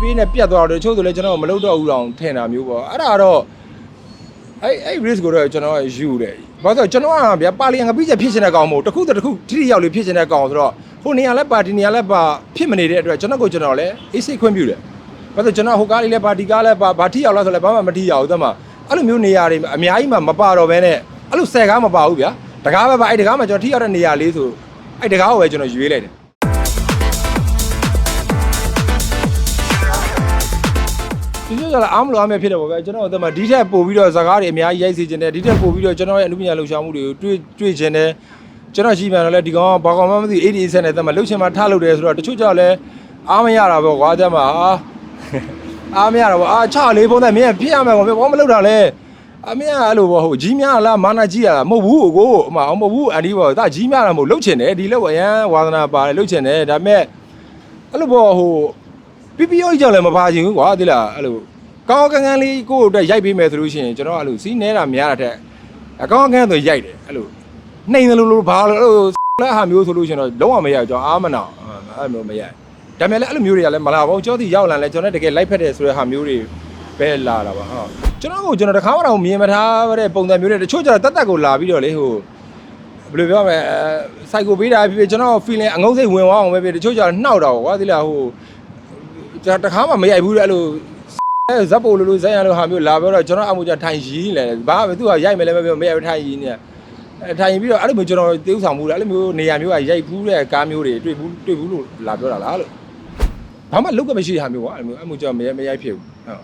ပြေးနဲ့ပြတ်သွားတော့တချို့ဆိုလည်းကျွန်တော်မလုပ်တော့ဘူးတောင်ထင်တာမျိုးပေါ့အဲ့ဒါတော့အဲ့အဲ့ risk ကိုတော့ကျွန်တော်ယူတယ်ဘာလို့လဲကျွန်တော်ကဗျာပါလီယံငပိချက်ဖြစ်ချင်တဲ့ကောင်မို့တစ်ခုတစ်ခုထိထိရောက်လေးဖြစ်ချင်တဲ့ကောင်ဆိုတော့ဟိုနေရာလဲပါဒီနေရာလဲပါဖြစ်မနေတဲ့အတွက်ကျွန်တော်ကိုကျွန်တော်လည်းအေးစိတ်ခွင့်ပြုတယ်ဘာလို့ကျွန်တော်ဟိုကားလေးလဲပါဒီကားလဲပါဘာထိရောက်လားဆိုလဲဘာမှမထိရောက်ဘူးသမှာအဲ့လိုမျိုးနေရာတွေအများကြီးမှမပါတော့ဘဲနဲ့အဲ့လိုဆယ်ကားမပါဘူးဗျာတကားပဲပါအဲ့တကားမှကျွန်တော်ထိရောက်တဲ့နေရာလေးဆိုအဲ့တကားကိုပဲကျွန်တော်ရွေးလိုက်တယ် ဒီလိုကြလာအားမလို့အားမဲ့ဖြစ်တယ်ပေါ့ဗျာကျွန်တော်တို့ကဒီထက်ပို့ပြီးတော့ဇာကားတွေအများကြီးရိုက်စီခြင်းတယ်ဒီထက်ပို့ပြီးတော့ကျွန်တော်ရဲ့အမှုပညာလှူရှာမှုတွေကိုတွေ့တွေ့ခြင်းတယ်ကျွန်တော်ရှိမှန်တော့လေဒီကောင်ကဘာကောင်မှမသိ80 80နဲ့တက်မှလှုပ်ချင်မှထားလုပ်တယ်ဆိုတော့တချို့ကြောင့်လဲအားမရတာပေါ့ကွာတက်မှအာအားမရတာပေါ့အာချလေးဖုံးတဲ့မင်းဖြစ်ရမယ်ကွာဘာမလုပ်တာလဲအမင်းကအဲ့လိုပေါ့ဟိုကြီးများလားမာနာကြီးရလားမဟုတ်ဘူးကိုအမအောင်မဟုတ်ဘူးအန်ဒီပေါ့ဒါကြီးများလားမဟုတ်လှုပ်ချင်တယ်ဒီလောက်အရန်ဝါသနာပါတယ်လှုပ်ချင်တယ်ဒါပေမဲ့အဲ့လိုပေါ့ဟို PPO ကြောင့်လည်းမပါချင်ဘူးကွာသိလားအဲ့လိုကောင်းကောင်းကန်းကန်းလေးကိုယ့်အတွက်ရိုက်ပေးမယ်ဆိုလို့ရှိရင်ကျွန်တော်အဲ့လိုစီးနေတာများတာတဲ့အကောင်းကန်းဆိုရိုက်တယ်အဲ့လိုနှိမ်တယ်လို့လို့ဘာလို့အဲ့လိုလက်ဟာမျိုးဆိုလို့ရှိရင်တော့လုံးဝမရိုက်ကျွန်တော်အာမနာအဲ့လိုမရိုက်ဒါပေမဲ့လည်းအဲ့လိုမျိုးတွေကလည်းမလာပါဘူးကြောတိရောက်လာလဲကျွန်တော်တကယ်လိုက်ဖက်တယ်ဆိုတဲ့ဟာမျိုးတွေပဲလာတာပါဟုတ်ကျွန်တော်ကကျွန်တော်တခါမှတော့မြင်မထားတဲ့ပုံစံမျိုးတွေတချို့ကျတော့တက်တက်ကိုလာပြီးတော့လေဟိုဘယ်လိုပြောမလဲအဲစိုက်ကိုပေးတာဖြစ်ဖြစ်ကျွန်တော် feeling အငုံစိတ်ဝင်သွားအောင်ပဲဖြစ်တချို့ကျတော့နှောက်တာပေါ့ကွာဒီလားဟို ကျွန်တော်တခါမှမရိုက်ဘူးလေအဲ့လိုအဲဇက်ပိုလိုလိုဇက်ရလိုဟာမျိုးလာပြောတော့ကျွန်တော်အမှုကြထိုင်ရင်းနေတယ်ဘာမှသူကရိုက်မယ်လည်းမပြောမရိုက်ထိုင်ရင်းနေအဲထိုင်ပြီးတော့အဲ့လိုမျိုးကျွန်တော်တေးဥဆောင်မှုလေအဲ့လိုမျိုးနေရာမျိုးကရိုက်ဘူးတဲ့ကားမျိုးတွေတွေ့ဘူးတွေ့ဘူးလို့လာပြောတာလားလို့ဘာမှလုတ်ကမရှိတဲ့ဟာမျိုးကွာအဲ့လိုမျိုးအမှုကြမရိုက်မရိုက်ဖြစ်ဘူးဟုတ်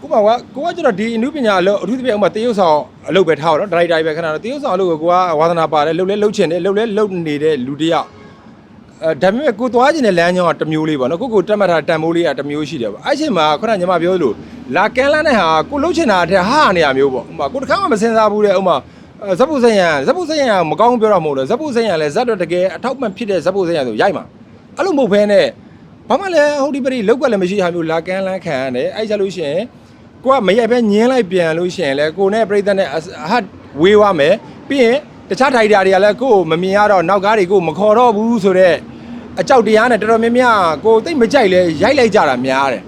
ကိုပါကွာကိုကကျတော့ဒီအမှုပညာအလုပ်အထူးသဖြင့်ဥမာတရုပ်ဆောင်အလုပ်ပဲထားတော့ဒရိုက်တာပဲခဏတော့တရုပ်ဆောင်အလုပ်ကိုကိုကဝါသနာပါတယ်လှုပ်လဲလှုပ်ချင်တယ်လှုပ်လဲလှုပ်နေတဲ့လူတစ်ယောက် အဲဒါပေမဲ့ကိုသွားခြင်းတဲ့လမ်းကြောင်းကတစ်မျိုးလေးပေါ့နော်ကိုကိုတက်မှတ်ထားတန်မိုးလေးကတစ်မျိုးရှိတယ်ပေါ့အဲ့ချိန်မှာခုနကညီမပြောလို့လာကန်လန်းတဲ့ဟာကိုလှုပ်ချင်တာအထက်ဟာနေရမျိုးပေါ့ဥမာကိုတစ်ခါမှမစင်စားဘူးတဲ့ဥမာဇက်ပုစင်ရန်ဇက်ပုစင်ရန်မကောင်းပြောတော့မဟုတ်လို့ဇက်ပုစင်ရန်လဲဇက်တော့တကယ်အထောက်မှန်ဖြစ်တဲ့ဇက်ပုစင်ရန်ဆိုရိုက်မှာအဲ့လိုမဟုတ်ဘဲနဲ့ဘာမှလည်းဟိုဒီပရိလောက်ကလည်းမရှိဟာမျိုးလာကန်လန်းခံရတယ်အဲ့ကြလို့ရှိရင်ကိုကမရိုက်ပဲညင်းလိုက်ပြန်လို့ရှိရင်လဲကိုနဲ့ပြိဿနဲ့အဟတ်ဝေးသွားမယ်ပြီးရင် တခြားထိုက်တာတွေကလည်းကိုကိုမမြင်ရတော့နောက်ကားတွေကိုမခေါ်တော့ဘူးဆိုတော့အကြောက်တရားနဲ့တော်တော်များများကိုတိတ်မကြိုက်လဲရိုက်လိုက်ကြတာများတယ်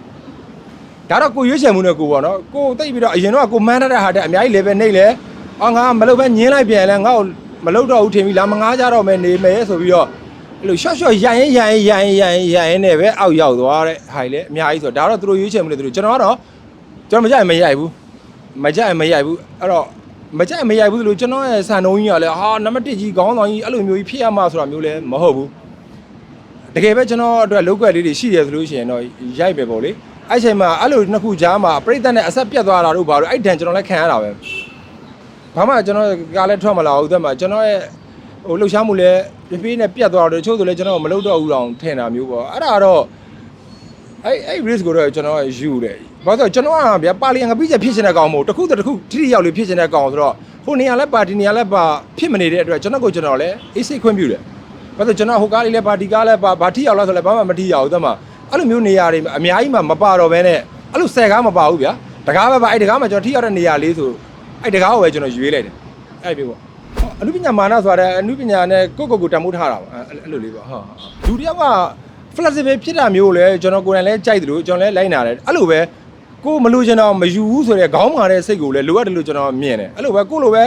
ဒါတော့ကိုရွေးချယ်မှုနဲ့ကိုပေါ့နော်ကိုတိတ်ပြီးတော့အရင်တော့ကိုမှန်းထားတဲ့ဟာတဲ့အများကြီး level နှိမ့်လဲအော်ငါမလုပ်ပဲညင်းလိုက်ပြန်လဲငါ့ကိုမလုပ်တော့ဘူးထင်ပြီလားမငားကြတော့မယ်နေမယ်ဆိုပြီးတော့အဲ့လို short short ရိုင်ရင်ရိုင်ရင်ရိုင်ရင်ရိုင်ရင်ရိုင်ရင်နဲ့ပဲအောက်ရောက်သွားတဲ့ဟာကြီးလဲအများကြီးဆိုတော့ဒါတော့သူတို့ရွေးချယ်မှုလေသူတို့ကျွန်တော်ကတော့ကျွန်တော်မကြိုက်မရိုက်ဘူးမကြိုက်မရိုက်ဘူးအဲ့တော့ မကြိုက်မရိုက်ဘူးလို့ကျွန်တော်ရဲ့ဆန်နှုံးကြီးကလည်းဟာနံပါတ်1ကြီးခေါင်းဆောင်ကြီးအဲ့လိုမျိုးကြီးဖြစ်ရမှာဆိုတာမျိုးလည်းမဟုတ်ဘူးတကယ်ပဲကျွန်တော်အတွက်လောက်ွက်လေးတွေရှိတယ်ဆိုလို့ရှိရင်တော့ရိုက်ပဲပေါ့လေအဲ့ချိန်မှာအဲ့လိုနှစ်ခုကြားမှာပြိတ္တနဲ့အဆက်ပြတ်သွားတာတို့ဘာလို့အဲ့တန်ကျွန်တော်လည်းခံရတာပဲဘာမှကျွန်တော်ကလည်းထွက်မလာဘူးတဲ့မှာကျွန်တော်ရဲ့ဟိုလှုပ်ရှားမှုလည်းပြပြနဲ့ပြတ်သွားတော့တချို့ဆိုလည်းကျွန်တော်မလုပ်တော့ဘူးတောင်ထင်တာမျိုးပေါ့အဲ့ဒါတော့ အဲ့အဲ့ risk ကိုတော့ကျွန်တော်ယူတယ်။ဘာလို့လဲဆိုတော့ကျွန်တော်ကဗျာပါလီယံငပိချက်ဖြစ်ချင်တဲ့ကောင်မို့တစ်ခုတစ်ခုထိထိရောက်လေးဖြစ်ချင်တဲ့ကောင်ဆိုတော့ဟိုနေရာလဲပါဒီနေရာလဲပါဖြစ်မနေတဲ့အတွက်ကျွန်တော်ကိုကျွန်တော်လည်းအေးစိတ်ခွင့်ပြုတယ်။ဘာလို့လဲကျွန်တော်ဟိုကားလေးလဲပါဒီကားလဲပါဘာထိရောက်လားဆိုလဲဘာမှမထိရောက်ဘူးသမှာအဲ့လိုမျိုးနေရာတွေအများကြီးမှမပါတော့ဘဲနဲ့အဲ့လိုဆယ်ကားမပါဘူးဗျာ။တကားပဲပါအဲ့တကားမှကျွန်တော်ထိရောက်တဲ့နေရာလေးဆိုအဲ့တကားကိုပဲကျွန်တော်ရွေးလိုက်တယ်။အဲ့ဒီပေါ့အနုပညာမာနဆိုတာအနုပညာနဲ့ကိုယ့်ကိုယ်ကိုတန်ဖိုးထားတာပါအဲ့လိုလေးပေါ့ဟုတ်လူတယောက်က flexible ဖြစ်တာမျိုးလဲကျွန်တော်ကိုယ်တိုင်လဲကြိုက်တယ်လို့ကျွန်တော်လဲလိုက်နာတယ်အဲ့လိုပဲကိုမလို့ကျွန်တော်မယူဘူးဆိုတဲ့ခေါင်းမာတဲ့စိတ်ကိုလဲလိုအပ်တယ်လို့ကျွန်တော်မြင်တယ်အဲ့လိုပဲကိုလိုပဲ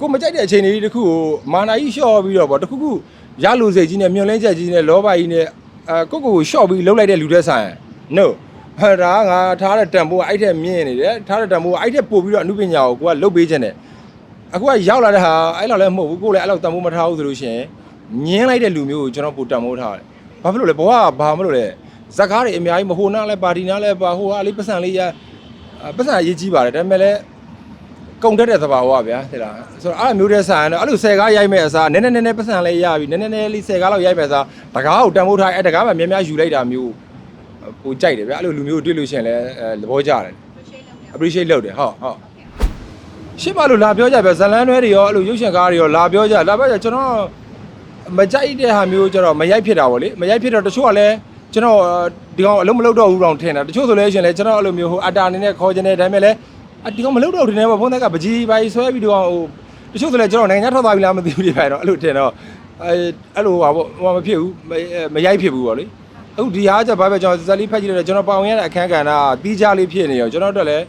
ကိုမကြိုက်တဲ့အချိန်လေးတစ်ခုကိုမာနာကြီးလျှော့ပြီးတော့ဗောတစ်ခုခုရလူစိတ်ကြီးနဲ့မြွန်လဲချက်ကြီးနဲ့လောဘကြီးနဲ့အဲကိုကိုကိုလျှော့ပြီးလှုပ်လိုက်တဲ့လူတဲ့ဆိုင် no ဟာဒါငါထားတဲ့တန်ဖိုးကအဲ့ထက်မြင့်နေတယ်ထားတဲ့တန်ဖိုးကအဲ့ထက်ပို့ပြီးတော့အမှုပညာကိုကိုကလှုပ်ပေးခြင်းတယ်အခုကရောက်လာတဲ့ဟာအဲ့လောက်လည်းမဟုတ်ဘူးကိုလည်းအဲ့လောက်တန်ဖိုးမထားဘူးဆိုလို့ရှိရင်ညင်းလိုက်တဲ့လူမျိုးကိုကျွန်တော်ပို့တန်ဖိုးထားတယ် ဘာဖြစ်လို့လဲဘဝကဘာမလို့လဲဇက်ကားတွေအများကြီးမဟိုနာလဲပါတီနာလဲပါဟိုဟာလေးပတ်စံလေးရအာပတ်စံအရေးကြီးပါတယ်ဒါပေမဲ့လည်းကုံတက်တဲ့သဘာဝဗျာတဲ့လားဆိုတော့အဲ့လိုမျိုးတဲ့ဆိုင်တော့အဲ့လိုဆယ်ကားရိုက်မဲ့အစားနည်းနည်းနည်းနည်းပတ်စံလေးရပြီနည်းနည်းနည်းလေးဆယ်ကားလောက်ရိုက်မဲ့အစားတကားကိုတန်ဖိုးထားအဲ့တကားမှများများယူလိုက်တာမျိုးပိုကြိုက်တယ်ဗျာအဲ့လိုလူမျိုးကိုတွေ့လို့ရှိရင်လည်းအဲသဘောကျတယ် appreciate လုပ်တယ်ဟုတ်ဟုတ်ရှစ်ပါလို့လာပြောကြဗျာဇလန်းတွဲတွေရောအဲ့လိုရုပ်ရှင်ကားတွေရောလာပြောကြလာပြောကြကျွန်တော် မကြိုက်တဲ့ဟာမျိုးကျတော့မရိုက်ဖြစ်တာပေါ့လေမရိုက်ဖြစ်တော့တချို့ကလည်းကျွန်တော်ဒီကောင်အလုံးမလုပ်တော့ဘူးတောင်ထင်တာတချို့ဆိုလည်းရှင်လဲကျွန်တော်အဲ့လိုမျိုးဟိုအတာအနေနဲ့ခေါ်ခြင်းတဲ့ဒါပေမဲ့လည်းအဒီကောင်မလုပ်တော့ဘူးထင်တယ်ပေါ့ဘုန်းသက်ကပကြီးပါကြီးဆွဲပြီးတော့ဟိုတချို့ဆိုလည်းကျွန်တော်နိုင်ငံထွက်သွားပြီလားမသိဘူးဒီပိုင်းတော့အဲ့လိုထင်တော့အဲအဲ့လိုဟာပေါ့ဟိုမဖြစ်ဘူးမရိုက်ဖြစ်ဘူးပေါ့လေဟအခုဒီဟာကဘာပဲကျွန်တော်ဇက်လေးဖက်ကြည့်လို့ကျွန်တော်ပေါင်ရတဲ့အခန်းကဏ္ဍတီးခြားလေးဖြစ်နေရောကျွန်တော်တို့လည်း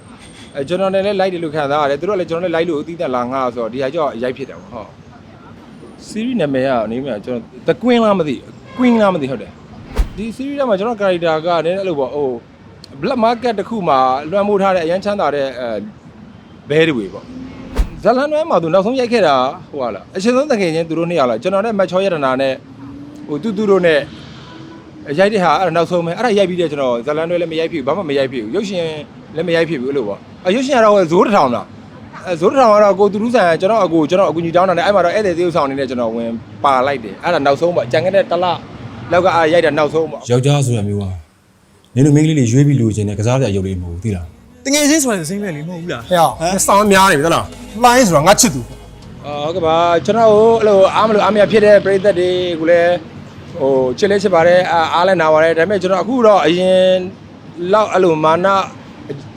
အဲကျွန်တော်လည်း light တယ်လို့ခံစားရတယ်သူတို့လည်းကျွန်တော်လည်း light လို့အသီးသက်လာငါဆိုတော့ဒီဟာကြောင့်ရိုက်ဖြစ်တယ်ပေါ့ဟုတ် series နာမည်ကနေမြကျွန်တော် The Queen လားမသိ Queen လားမသိဟုတ်တယ်ဒီ series ထဲမှာကျွန်တော် character ကနည်းနည်းအဲ့လိုပေါ့ဟို black market တစ်ခုမှာလွှမ်းမိုးထားတဲ့အရန်ချမ်းသာတဲ့အဲဘဲတွေပေါ့ဇလန်နွဲမှာသူနောက်ဆုံးရိုက်ခဲ့တာဟိုဟာလားအရှင်ဆုံးတခင်ချင်းသူတို့နှစ်ယောက်လားကျွန်တော်နဲ့မတ်ချောရတနာနဲ့ဟိုတူတူတို့နဲ့ရိုက်တဲ့ဟာအဲ့ဒါနောက်ဆုံးပဲအဲ့ဒါရိုက်ပြီးတဲ့ကျွန်တော်ဇလန်နွဲလည်းမရိုက်ဖြစ်ဘူးဘာမှမရိုက်ဖြစ်ဘူးရုပ်ရှင်လည်းမရိုက်ဖြစ်ဘူးအဲ့လိုပေါ့အရုပ်ရှင်ကတော့ဇိုးတစ်ထောင်လားအဲ ဇိုးတစ်ထောင်ကတော့ကိုသူလူဆန်ကျွန်တော်အကိုကျွန်တော်အကူကြီးတောင်းတာနဲ့အဲ့မှာတော့ဧည့်သည်သေုပ်ဆောင်နေတဲ့ကျွန်တော်ဝင်ပါလိုက်တယ်အဲ့ဒါနောက်ဆုံးပေါ့ကြံခဲ့တဲ့တစ်လလောက်ကအားရိုက်တာနောက်ဆုံးပေါ့ယောက်ျားဆိုတာမျိုးอ่ะနင်တို့မိန်းကလေးတွေရွေးပြီးလူချင်းနဲ့ကစားစရာရုပ်လေးမဟုတ်ဘူးသိလားတငယ်ချင်းဆိုရင်စိမ့်ပဲလေမဟုတ်ဘူးလားဟဲ့အောင်စောင်းများနေပြီသလားလိုင်းဆိုတာငါချစ်သူအော်ဟုတ်ကဲ့ပါကျွန်တော်တို့အဲ့လိုအားမလို့အားမရဖြစ်တဲ့ပရိသတ်တွေကလည်းဟိုချစ်လေးချစ်ပါတယ်အားအားလည်းနာပါတယ်ဒါပေမဲ့ကျွန်တော်အခုတော့အရင်လောက်အဲ့လိုမာန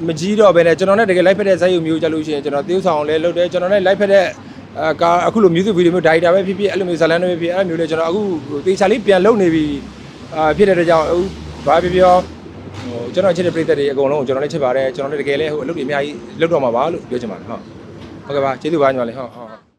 မကြီးတော့ဘဲနဲ့ကျွန်တော်နဲ့တကယ်လိုက်ဖက်တဲ့ဇာတ်ရုပ်မျိုးကြလို့ရှိရင်ကျွန်တော်သေးဆောင်လဲလုပ်တယ်ကျွန်တော်နဲ့လိုက်ဖက်တဲ့အာကာအခုလို music video မျိုး director ပဲဖြစ်ဖြစ်အဲ့လိုမျိုးဇာတ်လမ်းတွေပဲဖြစ်အဲ့လိုမျိုးလေကျွန်တော်အခုသေချာလေးပြန်လုပ်နေပြီအာဖြစ်တဲ့အတွက်ကြောင့်အခုဘာဖြစ်ပြောဟိုကျွန်တော်ချစ်တဲ့ပရိသတ်တွေအကုန်လုံးကိုကျွန်တော်လည်းချစ်ပါတယ်ကျွန်တော်လည်းတကယ်လည်းဟိုအလုပ်တွေအများကြီးလုပ်တော့မှာပါလို့ပြောချင်ပါတယ်ဟုတ်ဟုတ်ကဲ့ပါကျေးဇူးပါညီမလေးဟုတ်ဟုတ်ဟုတ်